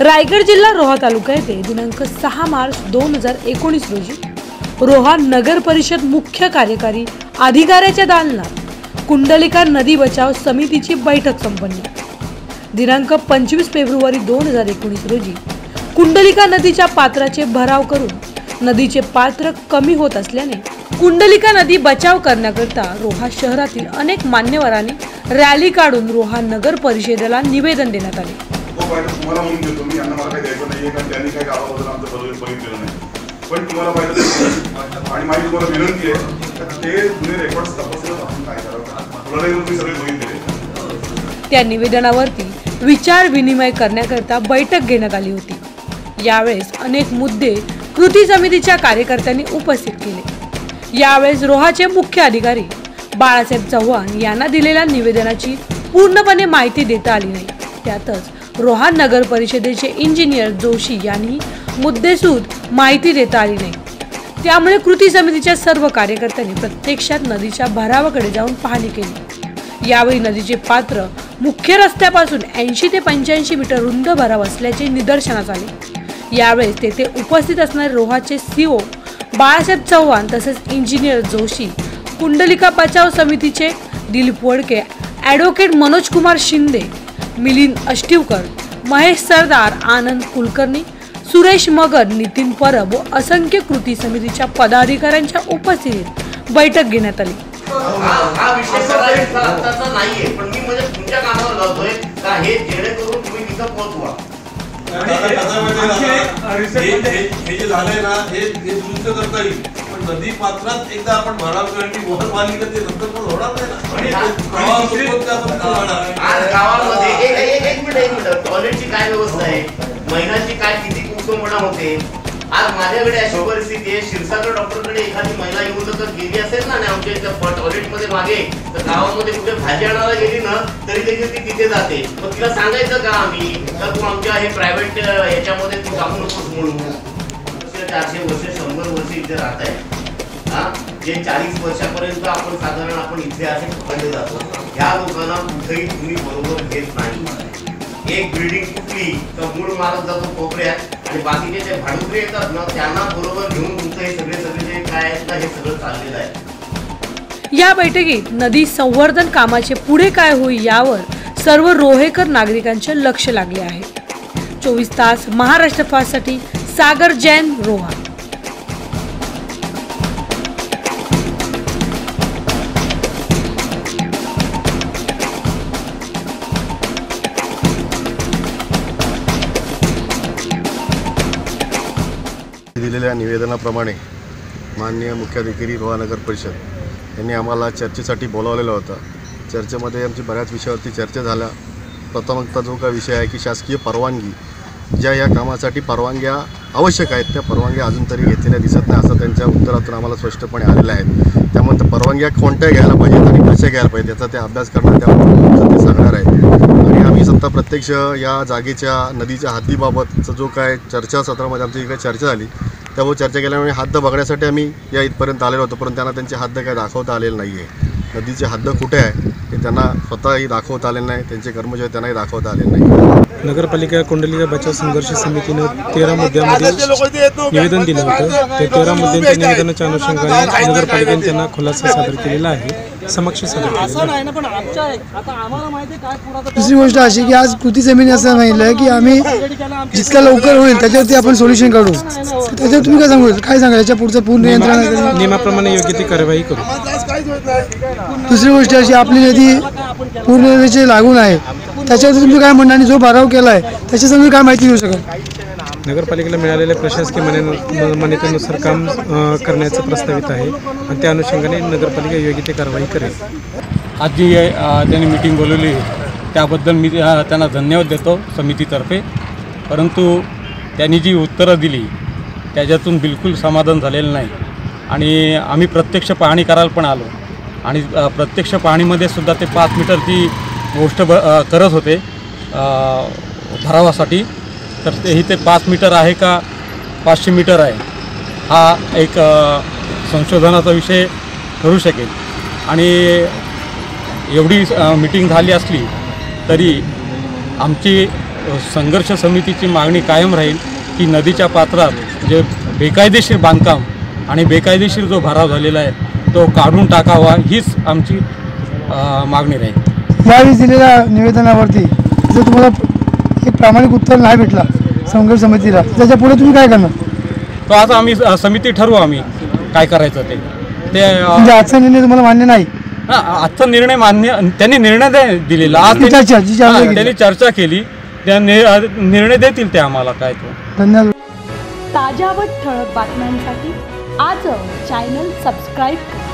रायगड जिल्हा रोहा तालुका येथे दिनांक सहा मार्च दोन हजार एकोणीस रोजी रोहा नगर परिषद मुख्य कार्यकारी अधिकाऱ्याच्या दालनात कुंडलिका नदी बचाव समितीची बैठक संपन्न. दिनांक पंचवीस फेब्रुवारी दोन हजार एकोणीस रोजी कुंडलिका नदीच्या पात्राचे भराव करून नदीचे पात्र कमी होत असल्याने कुंडलिका नदी बचाव करण्याकरता रोहा शहरातील अनेक मान्यवरांनी रॅली काढून रोहा नगर परिषदेला निवेदन देण्यात आले. हो तो पाहिजे तुम्हाला म्हणून देतो मी. यांना मला काही द्यायचं नाही आहे कारण त्यांनी काही गावाबद्दल आमचं बरोबर बघितलेलं नाही. पण तुम्हाला पाहिजे आणि माझी तुम्हाला विनंती आहे तर ते जुने रेकॉर्ड तपासलं आपण काय करावं? तुला तुम्ही सगळे बघितले त्या निवेदनावरती विचार विनिमय करण्याकरता बैठक घेण्यात आली होती. यावेळेस अनेक मुद्दे कृती समितीच्या कार्यकर्त्यांनी उपस्थित केले. यावेळेस रोहाचे मुख्य अधिकारी बाळासाहेब चव्हाण यांना दिलेल्या निवेदनाची पूर्णपणे माहिती देता आली नाही. त्यातच रोहान नगर परिषदेचे इंजिनियर जोशी यांनी मुद्देसूद माहिती देता आली नाही. त्यामुळे कृती समितीच्या सर्व कार्यकर्त्यांनी प्रत्यक्षात नदीच्या भरावाकडे जाऊन पाहणी केली. यावेळी नदीचे पात्र मुख्य रस्त्यापासून ऐंशी ते पंच्याऐंशी मीटर रुंद भराव असल्याचे निदर्शनास आले. यावेळेस तेथे उपस्थित असणारे रोहाचे सीओ बाळासाहेब चव्हाण तसेच इंजिनियर जोशी कुंडलिका बचाव समितीचे दिलीप वडके ॲडव्होकेट मनोज कुमार शिंदे मिलिंद अष्टीवकर महेश सरदार आनंद कुलकर्णी सुरेश मगर नितीन परब व असंख्य कृती समितीच्या पदाधिकाऱ्यांच्या उपस्थितीत बैठक घेण्यात आली. हा विषय करायचा नाहीये पण मी म्हणजे तुमच्या लावतोय का हे जेणेकरून तुम्ही तिथं पोहोचवा कसं हे जे झालंय ना हे दुरुस्त करता येईल. नदी पात्रात एकदा आपण भराव केलं की मोहर बांधली तर ते नंतर पण होणार नाही ना. आणि प्रवाह गावामध्ये एक मिनिट एक मिनिट. टॉयलेटची काय व्यवस्था आहे? महिन्याची काय किती कुटुंबणा होते? आज माझ्याकडे अशी परिस्थिती आहे क्षीरसागर डॉक्टरकडे एखादी महिला येऊन जर गेली असेल ना आणि आमच्या इथं टॉयलेटमध्ये मागे तर गावामध्ये कुठे भाजी आणायला गेली ना तरी देखील ती तिथे जाते. मग तिला सांगायचं का आम्ही? तर तू आमच्या हे प्रायव्हेट याच्यामध्ये तू जाऊ नकोस म्हणून? चारशे वर्ष शंभर वर्ष इथे राहत आहे हा? जे चाळीस वर्षापर्यंत आपण साधारण आपण इथे असे पकडले जातो ह्या लोकांना कुठेही तुम्ही बरोबर घेत नाही. एक बिल्डिंग तुटली तर मूळ मारत जातो कोपऱ्यात आणि बाकीचे जे भाडुकरे येतात ना त्यांना बरोबर घेऊन तुमचं हे सगळे सगळे जे काय आहेत ना हे सगळं चाललेलं आहे. या बैठकीत नदी संवर्धन कामाचे पुढे काय होईल यावर सर्व रोहेकर नागरिकांचे लक्ष लागले आहे. चोवीस तास महाराष्ट्र फास्टसाठी सागर जैन रोहा. दिलेल्या निवेदनाप्रमाणे माननीय मुख्याधिकारी रोहा परिषद यांनी आम्हाला चर्चेसाठी बोलावलेलं होतं. चर्चेमध्ये आमची बऱ्याच विषयावरती चर्चा झाल्या. प्रथमतः जो का विषय आहे की शासकीय परवानगी ज्या या कामासाठी परवानग्या आवश्यक आहेत त्या परवानग्या अजून तरी घेतलेल्या दिसत नाही असं त्यांच्या उत्तरातून आम्हाला स्पष्टपणे आलेलं आहे. त्यामुळे त्या परवानग्या कोणत्या घ्यायला पाहिजेत आणि कशा घ्यायला पाहिजे याचा ते अभ्यास करणार त्यावर ते सांगणार आहे. आणि आम्ही सत्ता प्रत्यक्ष या जागेच्या नदीच्या हद्दीबाबतचा जो काय चर्चासत्रामध्ये आमची काही चर्चा झाली त्यावर चर्चा केल्यामुळे हद्द बघण्यासाठी आम्ही या इथपर्यंत आलेलो होतो पण त्यांना त्यांची हद्द काय दाखवता आलेली नाही आहे नदीची हद्द कुठे आहे हे त्यांना स्वतःही दाखवता आलेलं नाही त्यांचे कर्मचारी त्यांनाही दाखवता आलेले नाही. नगरपालिका कुंडलिका बचाव संघर्ष समितीनं तेरा मुद्द्यामध्ये निवेदन दिलं होतं. त्या तेरा मुद्द्यांच्या निवेदनाच्या अनुषंगाने नगरपालिकेने त्यांना खुलासा सादर केलेला आहे समक्ष सादर केलेला आहे. दुसरी गोष्ट अशी की आज कृती समिती असं सांगितलं की आम्ही जितक्या लवकर होईल त्याच्यावरती आपण सोल्युशन काढू. त्याच्यावर तुम्ही काय सांगू? काय सांगा याच्या पुढचं पूर्ण नियंत्रण नियमाप्रमाणे योग्य ती कार्यवाही करू. दुसरी गोष्ट अशी आपली नदी पूर्ण नदीचे लागून आहे त्याच्यावरती तुम्ही काय म्हणणं आणि जो भराव केला आहे त्याच्यात तुम्ही काय माहिती देऊ शकाल? नगरपालिकेला मिळालेल्या प्रशासकीय मान्य- मान्यतेनुसार काम करण्याचं प्रस्तावित आहे आणि त्या अनुषंगाने नगरपालिका योग्य ती कारवाई करेल. आज जी त्यांनी मीटिंग बोलवली. त्याबद्दल मी त्यांना धन्यवाद देतो समितीतर्फे. परंतु त्यांनी जी उत्तरं दिली त्याच्यातून बिलकुल समाधान झालेलं नाही. आणि आम्ही प्रत्यक्ष पाहणी करायला पण आलो. आणि प्रत्यक्ष पाहणीमध्ये सुद्धा ते पाच मीटरची गोष्ट ब करत होते भरावासाठी. तर ते इथे पाच मीटर आहे का पाचशे मीटर आहे हा एक संशोधनाचा विषय ठरू शकेल. आणि एवढी मीटिंग झाली असली तरी आमची संघर्ष समितीची मागणी कायम राहील की नदीच्या पात्रात जे बेकायदेशीर बांधकाम आणि बेकायदेशीर जो भराव झालेला आहे तो काढून टाकावा हीच आमची मागणी राहील. यावेळी दिलेल्या निवेदनावरती जर तुम्हाला एक प्रामाणिक उत्तर नाही भेटला संघर्ष समितीला त्याच्या पुढे तुम्ही काय करणार? तो आता आम्ही समिती ठरवू आम्ही काय करायचं ते. ते म्हणजे आजचा निर्णय तुम्हाला मान्य नाही? आजचा निर्णय मान्य त्यांनी निर्णय दिलेला. आज त्यांनी- चर्चा, केली. त्या नि- निर्णय देतील ते आम्हाला काय तो. धन्यवाद. ताज्या व ठळक बातम्यांसाठी आजच चॅनल सबस्क्राईब करा.